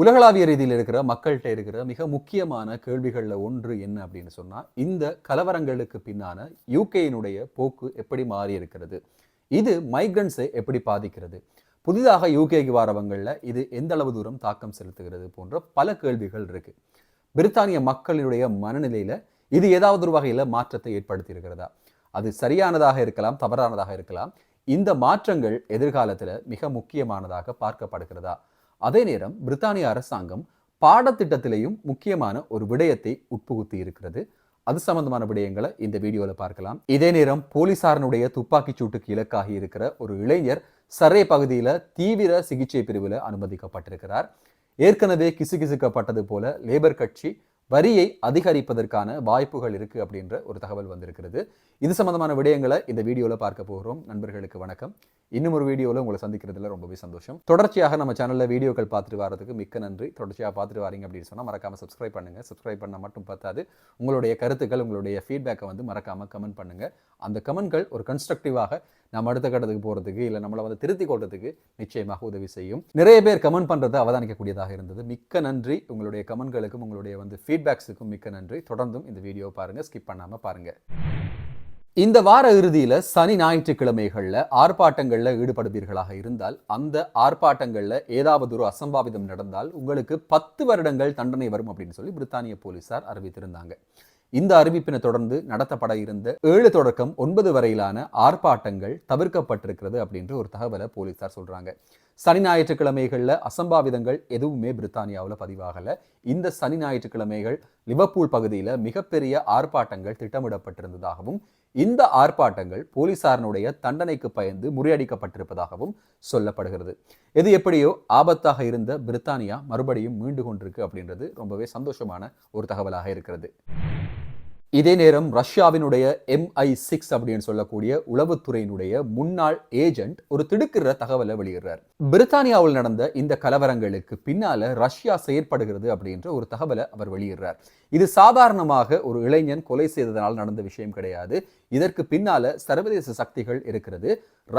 உலகளாவிய ரீதியில் இருக்கிற மக்கள்கிட்ட இருக்கிற மிக முக்கியமான கேள்விகளில் ஒன்று என்ன அப்படின்னு சொன்னால் இந்த கலவரங்களுக்கு பின்னான யூகேயினுடைய போக்கு எப்படி மாறி இருக்கிறது? இது மைக்ரன்ஸை எப்படி பாதிக்கிறது? புதிதாக யூகேக்கு வாரவங்களில் இது எந்த அளவு தூரம் தாக்கம் செலுத்துகிறது போன்ற பல கேள்விகள் இருக்கு. பிரித்தானிய மக்களினுடைய மனநிலையில இது ஏதாவது ஒரு வகையில் மாற்றத்தை ஏற்படுத்தி இருக்கிறதா அது சரியானதாக இருக்கலாம் தவறானதாக இருக்கலாம். இந்த மாற்றங்கள் எதிர்காலத்தில் மிக முக்கியமானதாக பார்க்கப்படுகிறதா? அதே நேரம் பிரித்தானிய அரசாங்கம் பாடத்திட்டத்திலேயும் முக்கியமான ஒரு விடயத்தை உட்புகுத்தி இருக்கிறது. அது சம்பந்தமான விடயங்களை இந்த வீடியோவில் பார்க்கலாம். இதே நேரம் போலீசாரனுடைய துப்பாக்கிச் சூட்டுக்கு இலக்காகி இருக்கிற ஒரு இளைஞர் சரே பகுதியில் தீவிர சிகிச்சை பிரிவில் அனுமதிக்கப்பட்டிருக்கிறார். ஏற்கனவே கிசுகிசுக்கப்பட்டது போல லேபர் கட்சி வரியை அதிகரிப்பதற்கான வாய்ப்புகள் இருக்குது அப்படின்ற ஒரு தகவல் வந்திருக்கிறது. இது சம்மந்தமான விடயங்களை இந்த வீடியோவில் பார்க்க போகிறோம் நண்பர்களுக்கு வணக்கம். இன்னும் ஒரு வீடியோவில் உங்களை சந்திக்கிறதுல ரொம்பவே சந்தோஷம். தொடர்ச்சியாக நம்ம சேனலில் வீடியோக்கள் பார்த்துட்டு வரதுக்கு மிக்க நன்றி. தொடர்ச்சியாக பார்த்துட்டு வரீங்க அப்படின்னு சொன்னால் மறக்காம சப்ஸ்கிரைப் பண்ணுங்கள் சப்ஸ்கிரைப் பண்ண மட்டும் பார்த்தாது உங்களுடைய கருத்துக்கள் உங்களுடைய ஃபீட்பேக்கை வந்து மறக்காமல் கமெண்ட் பண்ணுங்கள் அந்த கமெண்ட்கள் ஒரு கன்ஸ்ட்ரக்டிவாக நம்ம அடுத்த கட்டத்துக்கு போகிறதுக்கு இல்லை நம்மளை வந்து திருத்தி கொள்றதுக்கு நிச்சயமாக உதவி செய்யும். நிறைய பேர் கமெண்ட் பண்ணுறதை அவதானிக்கக்கூடியதாக இருந்தது. மிக்க நன்றி. உங்களுடைய கமெண்ட்களுக்கும் உங்களுடைய வந்து ஃபீட்பேக்ஸுக்கும் மிக்க நன்றி. தொடர்ந்தும் இந்த வீடியோ பாருங்க. ஸ்கிப் பண்ணாமல் பாருங்க. இந்த வார இறுதியில சனி ஞாயிற்றுக்கிழமைகளில் ஆர்ப்பாட்டங்களில் ஈடுபடுவீர்களாக இருந்தால் அந்த ஆர்ப்பாட்டங்கள்ல ஏதாவது ஒரு அசம்பாவிதம் நடந்தால் உங்களுக்கு பத்து வருடங்கள் தண்டனை வரும் அப்படின்னு சொல்லி பிரித்தானிய போலீசார் அறிவித்திருந்தாங்க. இந்த அறிவிப்பினை தொடர்ந்து நடத்தப்பட இருந்த ஏழு தொடக்கம் ஒன்பது வரையிலான ஆர்ப்பாட்டங்கள் தவிர்க்கப்பட்டிருக்கிறது அப்படின்ற ஒரு தகவலை போலீசார் சொல்றாங்க. சனி ஞாயிற்றுக்கிழமைகளில் அசம்பாவிதங்கள் எதுவுமே பிரித்தானியாவில் பதிவாகலை. இந்த சனி ஞாயிற்றுக்கிழமைகள் லிவர்பூல் பகுதியில் மிகப்பெரிய ஆர்ப்பாட்டங்கள் திட்டமிடப்பட்டிருந்ததாகவும் இந்த ஆர்ப்பாட்டங்கள் போலீசாரனுடைய தண்டனைக்கு பயந்து முறியடிக்கப்பட்டிருப்பதாகவும் சொல்லப்படுகிறது. எது எப்படியோ ஆபத்தாக இருந்த பிரித்தானியா மறுபடியும் மீண்டு கொண்டிருக்கு அப்படின்றது ரொம்பவே சந்தோஷமான ஒரு தகவலாக இருக்கிறது. இதே நேரம் ரஷ்யாவினுடைய எம்ஐ சிக்ஸ் அப்படின்னு சொல்லக்கூடிய உளவுத்துறையினுடைய முன்னாள் ஏஜென்ட் ஒரு திடுக்கிற தகவலை வெளியிடுறார். பிரித்தானியாவில் நடந்த இந்த கலவரங்களுக்கு பின்னால ரஷ்யா செயற்படுகிறது அப்படின்ற ஒரு தகவலை அவர் வெளியிடுறார். இது சாதாரணமாக ஒரு இளைஞன் கொலை செய்ததனால் நடந்த விஷயம் கிடையாது. இதற்கு பின்னால சர்வதேச சக்திகள் இருக்கிறது.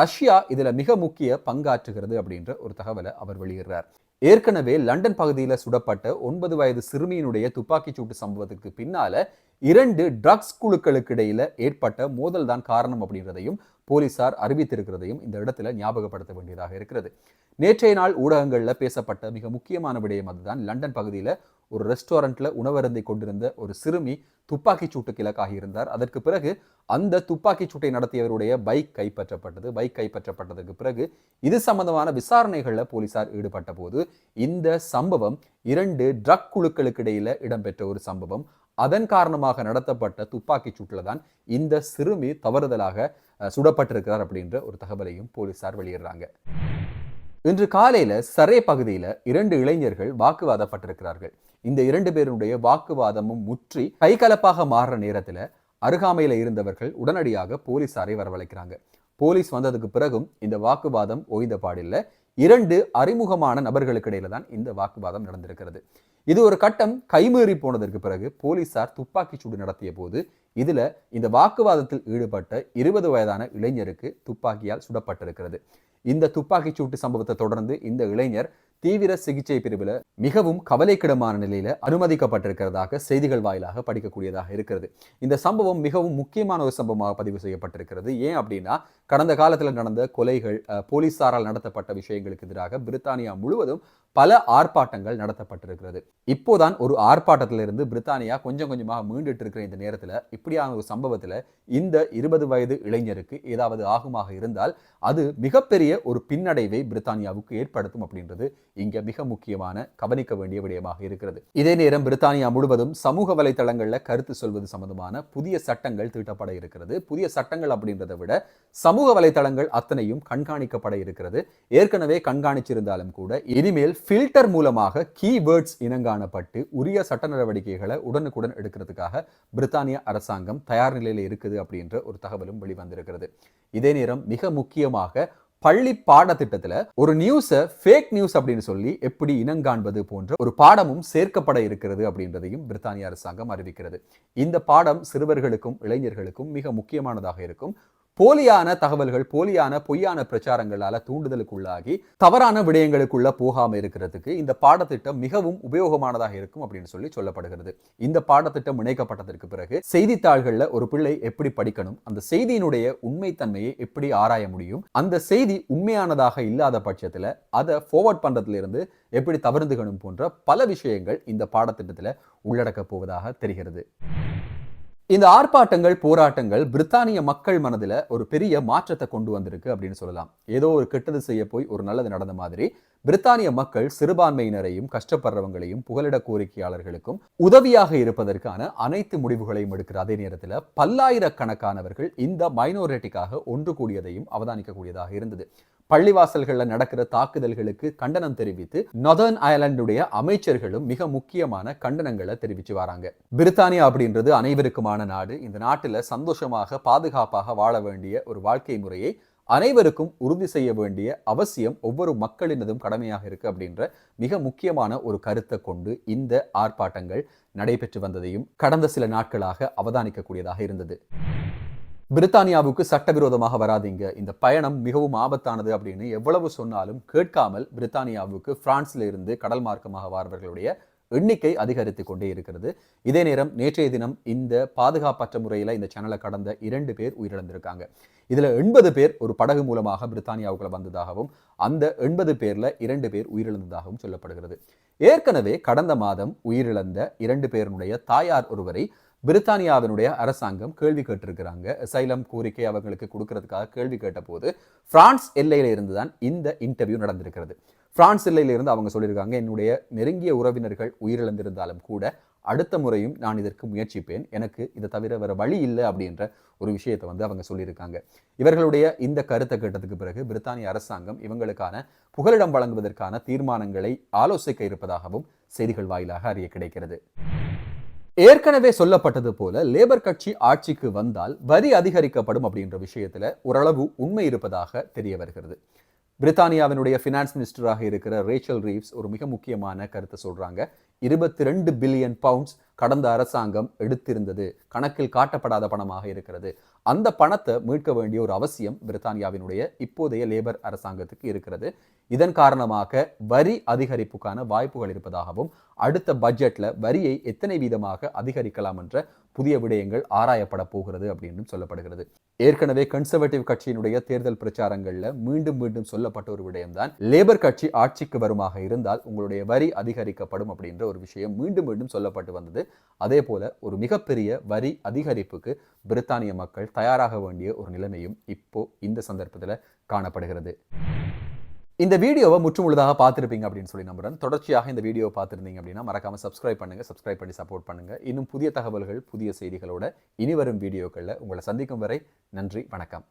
ரஷ்யா இதுல மிக முக்கிய பங்காற்றுகிறது அப்படின்ற ஒரு தகவலை அவர் வெளியிடுறார். ஏற்கனவே லண்டன் பகுதியில் சுடப்பட்ட ஒன்பது வயது சிறுமியினுடைய துப்பாக்கிச் சூட்டு சம்பவத்துக்கு பின்னால இரண்டு ட்ரக்ஸ் குழுக்களுக்கு இடையில ஏற்பட்ட மோதல் தான் காரணம் அப்படின்றதையும் போலீசார் அறிவித்திருக்கிறதையும் இந்த இடத்துல ஞாபகப்படுத்த வேண்டியதாக இருக்கிறது. நேற்றைய நாள் ஊடகங்களில் பேசப்பட்ட மிக முக்கியமான விடயம் அதுதான். லண்டன் பகுதியில் ஒரு ரெஸ்டாரண்ட்ல உணவருந்தை கொண்டிருந்த ஒரு சிறுமி துப்பாக்கிச் சூட்டுக்கு இலக்காகி இருந்தார். அதற்கு பிறகு அந்த துப்பாக்கிச் சூட்டை நடத்தியவருடைய பைக் கைப்பற்றப்பட்டது. பைக் கைப்பற்றப்பட்டதற்கு பிறகு இது சம்பந்தமான விசாரணைகளில் போலீசார் ஈடுபட்ட போது இந்த சம்பவம் இரண்டு ட்ரக் குழுக்களுக்கு இடையில இடம்பெற்ற ஒரு சம்பவம். அதன் காரணமாக நடத்தப்பட்ட துப்பாக்கிச் சூட்டில் தான் இந்த சிறுமி தவறுதலாக சுடப்பட்டிருக்கிறார் அப்படின்ற ஒரு தகவலையும் போலீசார் வெளியிடுறாங்க. இன்று காலையில சரே பகுதியில இரண்டு இளைஞர்கள் வாக்குவாதப்பட்டிருக்கிறார்கள். இந்த இரண்டு பேருடைய வாக்குவாதமும் முற்றி கைகலப்பாக மாறுற நேரத்துல அருகாமையில இருந்தவர்கள் உடனடியாக போலீசாரை வரவழைக்கிறாங்க. போலீஸ் வந்ததுக்கு பிறகும் இந்த வாக்குவாதம் ஓய்ந்த பாடில்ல. இரண்டு அறிமுகமான நபர்களுக்கு இடையில தான் இந்த வாக்குவாதம் நடந்திருக்கிறது. இது ஒரு கட்டம் கைமீறி போனதற்கு பிறகு போலீசார் துப்பாக்கி சூடு நடத்திய போது இதுல இந்த வாக்குவாதத்தில் ஈடுபட்ட இருபது வயதான இளைஞருக்கு துப்பாக்கியால் சுடப்பட்டிருக்கிறது. இந்த துப்பாக்கிச் சூட்டு சம்பவத்தை தொடர்ந்து இந்த இளைஞர் தீவிர சிகிச்சை பிரிவில் மிகவும் கவலைக்கிடமான நிலையில அனுமதிக்கப்பட்டிருக்கிறதாக செய்திகள் வாயிலாக படிக்கக்கூடியதாக இருக்கிறது. இந்த சம்பவம் மிகவும் முக்கியமான ஒரு சம்பவமாக பதிவு செய்யப்பட்டிருக்கிறது. ஏன் அப்படின்னா கடந்த காலத்தில் நடந்த கொலைகள் போலீசாரால் நடத்தப்பட்ட விஷயங்களுக்கு எதிராக பிரித்தானியா முழுவதும் பல ஆர்ப்பாட்டங்கள் நடத்தப்பட்டிருக்கிறது. இப்போதான் ஒரு ஆர்ப்பாட்டத்திலிருந்து பிரித்தானியா கொஞ்சம் கொஞ்சமாக மீண்டுட்டு இருக்கிற இந்த நேரத்தில் இப்படியான ஒரு சம்பவத்தில் இந்த இருபது வயது இளைஞருக்கு ஏதாவது ஆகுமாக இருந்தால் அது மிகப்பெரிய ஒரு பின்னடைவை பிரித்தானியாவுக்கு ஏற்படுத்தும் அப்படின்றது இங்கே மிக முக்கியமான கவனிக்க வேண்டிய விடயமாக இருக்கிறது. இதே நேரம் பிரித்தானியா முழுவதும் சமூக வலைதளங்களில் கருத்து சொல்வது சம்பந்தமான புதிய சட்டங்கள் தீட்டப்பட இருக்கிறது. புதிய சட்டங்கள் அப்படின்றத விட சமூக வலைதளங்கள் அத்தனையும் கண்காணிக்கப்பட இருக்கிறது. ஏற்கனவே கண்காணிச்சிருந்தாலும் கூட இனிமேல் ஃபில்டர் மூலமாக கீவேர்ட்ஸ் இனங்காணப்பட்டு உரிய சட்ட நடவடிக்கைகளை உடனுக்குடன் எடுக்கிறதுக்காக பிரித்தானிய அரசாங்கம் தயார் நிலையில் இருக்குது அப்படின்ற ஒரு தகவலும் வெளிவந்திருக்கிறது. இதே நேரம் மிக முக்கியமாக பள்ளி பாடத்திட்டத்துல ஒரு நியூஸை ஃபேக் நியூஸ் அப்படின்னு சொல்லி எப்படி இனங்காண்பது போன்ற ஒரு பாடமும் சேர்க்கப்பட இருக்கிறது அப்படின்றதையும் பிரித்தானிய அரசாங்கம் அறிவிக்கிறது. இந்த பாடம் சிறுவர்களுக்கும் இளைஞர்களுக்கும் மிக முக்கியமானதாக இருக்கும். போலியான தகவல்கள் போலியான பொய்யான பிரச்சாரங்களால தூண்டுதலுக்குள்ளாகி தவறான விடயங்களுக்குள்ள போகாம இருக்கிறதுக்கு இந்த பாடத்திட்டம் மிகவும் உபயோகமானதாக இருக்கும் அப்படின்னு சொல்லி சொல்லப்படுகிறது. இந்த பாடத்திட்டம் இணைக்கப்பட்டதற்கு பிறகு செய்தித்தாள்கள்ல ஒரு பிள்ளை எப்படி படிக்கணும் அந்த செய்தியினுடைய உண்மைத்தன்மையை எப்படி ஆராய முடியும் அந்த செய்தி உண்மையானதாக இல்லாத பட்சத்துல அதை ஃபார்வர்ட் பண்றதுல இருந்து எப்படி தவிர்த்துக்கணும் போன்ற பல விஷயங்கள் இந்த பாடத்திட்டத்துல உள்ளடக்கப் போவதாக தெரிகிறது. இந்த ஆர்ப்பாட்டங்கள் போராட்டங்கள் பிரித்தானிய மக்கள் மனதில் ஒரு பெரிய மாற்றத்தை கொண்டு வந்திருக்கு அப்படின்னு சொல்லலாம். ஏதோ ஒரு கெட்டது செய்ய போய் ஒரு நல்லது நடந்த மாதிரி பிரித்தானிய மக்கள் சிறுபான்மையினரையும் கஷ்டப்படுறவங்களையும் புகலிட கோரிக்கையாளர்களுக்கும் உதவியாக இருப்பதற்கான அனைத்து முடிவுகளையும் எடுக்கிற அதே நேரத்தில் பல்லாயிரக்கணக்கானவர்கள் இந்த மைனாரிட்டிக்காக ஒன்று கூடியதையும் அவதானிக்கக்கூடியதாக இருந்தது. பள்ளிவாசல்களில் நடக்கிற தாக்குதல்களுக்கு கண்டனம் தெரிவித்து நொதர்ன் அயர்லாண்டுடைய அமைச்சர்களும் மிக முக்கியமான கண்டனங்களை தெரிவிச்சு வராங்க. பிரித்தானியா அப்படின்றது அனைவருக்குமான நாடு. இந்த நாட்டில் சந்தோஷமாக பாதுகாப்பாக வாழ வேண்டிய ஒரு வாழ்க்கை முறையை அனைவருக்கும் உறுதி செய்ய வேண்டிய அவசியம் ஒவ்வொரு மக்களினதும் கடமையாக இருக்கு அப்படின்ற மிக முக்கியமான ஒரு கருத்தை கொண்டு இந்த ஆர்ப்பாட்டங்கள் நடைபெற்று வந்ததையும் கடந்த சில நாட்களாக அவதானிக்கக்கூடியதாக இருந்தது. பிரித்தானியாவுக்கு சட்டவிரோதமாக வராதீங்க. இந்த பயணம் மிகவும் ஆபத்தானது அப்படின்னு எவ்வளவு சொன்னாலும் கேட்காமல் பிரித்தானியாவுக்கு பிரான்ஸ்ல இருந்து கடல் மார்க்கமாக வாரவர்களுடைய எண்ணிக்கை அதிகரித்து கொண்டே இருக்கிறது. இதே நேரம் நேற்றைய தினம் இந்த பாதுகாப்பற்ற முறையில் இந்த சேனலை கடந்த இரண்டு பேர் உயிரிழந்திருக்காங்க. இதில் எண்பது பேர் ஒரு படகு மூலமாக பிரித்தானியாவுக்குள்ள வந்ததாகவும் அந்த எண்பது பேர்ல இரண்டு பேர் உயிரிழந்ததாகவும் சொல்லப்படுகிறது. ஏற்கனவே கடந்த மாதம் உயிரிழந்த இரண்டு பேருடைய தாயார் ஒருவரை பிரித்தானியாவினுடைய அரசாங்கம் கேள்வி கேட்டிருக்கிறாங்க. சைலம் கோரிக்கை அவங்களுக்கு கொடுக்கறதுக்காக கேள்வி கேட்டபோது பிரான்ஸ் எல்லையில இருந்து தான் இந்த இன்டர்வியூ நடந்திருக்கிறது. பிரான்ஸ் எல்லையில இருந்து அவங்க சொல்லியிருக்காங்க என்னுடைய நெருங்கிய உறவினர்கள் உயிரிழந்திருந்தாலும் கூட அடுத்த முறையும் நான் இதற்கு முயற்சிப்பேன். எனக்கு இதை தவிர வேற வழி இல்லை அப்படின்ற ஒரு விஷயத்தை வந்து அவங்க சொல்லியிருக்காங்க. இவர்களுடைய இந்த கருத்தை கேட்டதுக்கு பிறகு பிரித்தானிய அரசாங்கம் இவங்களுக்கான புகலிடம் வழங்குவதற்கான தீர்மானங்களை ஆலோசிக்க இருப்பதாகவும் செய்திகள் வாயிலாக அறிய கிடைக்கிறது. ஏற்கனவே சொல்லப்பட்டது போல லேபர் கட்சி ஆட்சிக்கு வந்தால் வரி அதிகரிக்கப்படும் அப்படின்ற விஷயத்துல ஓரளவு உண்மை இருப்பதாக தெரிய வருகிறது. பிரித்தானியாவினுடைய ஃபினான்ஸ் மினிஸ்டராக இருக்கிற ரேச்சல் ரீவ்ஸ் ஒரு மிக முக்கியமான கருத்தை சொல்றாங்க. இருபத்தி ரெண்டு பில்லியன் பவுண்ட்ஸ் கடந்த அரசாங்கம் எடுத்திருந்தது. கணக்கில் காட்டப்படாத பணமாக இருக்கிறது. அந்த பணத்தை மீட்க வேண்டிய ஒரு அவசியம் பிரித்தானியாவினுடைய இப்போதைய லேபர் அரசாங்கத்துக்கு இருக்கிறது. இதன் காரணமாக வரி அதிகரிப்புக்கான வாய்ப்புகள் இருப்பதாகவும் அடுத்த பட்ஜெட்ல வரியை எத்தனை வீதமாக அதிகரிக்கலாம் என்ற புதிய விடயங்கள் ஆராயப்பட போகிறது அப்படின்னு சொல்லப்படுகிறது. ஏற்கனவே கன்சர்வேட்டிவ் கட்சியினுடைய தேர்தல் பிரச்சாரங்களில் மீண்டும் மீண்டும் சொல்லப்பட்ட ஒரு விடயம்தான் லேபர் கட்சி ஆட்சிக்கு வருமாக இருந்தால் உங்களுடைய வரி அதிகரிக்கப்படும் அப்படின்ற ஒரு விஷயம் மீண்டும் மீண்டும் சொல்லப்பட்டு வந்தது. அதே போல ஒரு மிகப்பெரிய வரி அதிகரிப்புக்கு பிரித்தானிய மக்கள் தயாராக வேண்டிய ஒரு நிலைமையும் இப்போ இந்த சந்தர்ப்பத்தில் காணப்படுகிறது. இந்த வீடியோவை முற்றுமுழுதாக பார்த்துருப்பீங்க அப்படின்னு சொல்லி நம்புறேன். தொடர்ச்சியாக இந்த வீடியோ பார்த்துருந்தீங்க அப்படின்னா மறக்காம சப்ஸ்கிரைப் பண்ணுங்க சப்ஸ்கிரைப் பண்ணி சப்போர்ட் பண்ணுங்க. இன்னும் புதிய தகவல்கள் புதிய செய்திகளோட இனி வரும் வீடியோக்களில் உங்களை சந்திக்கும் வரை நன்றி வணக்கம்.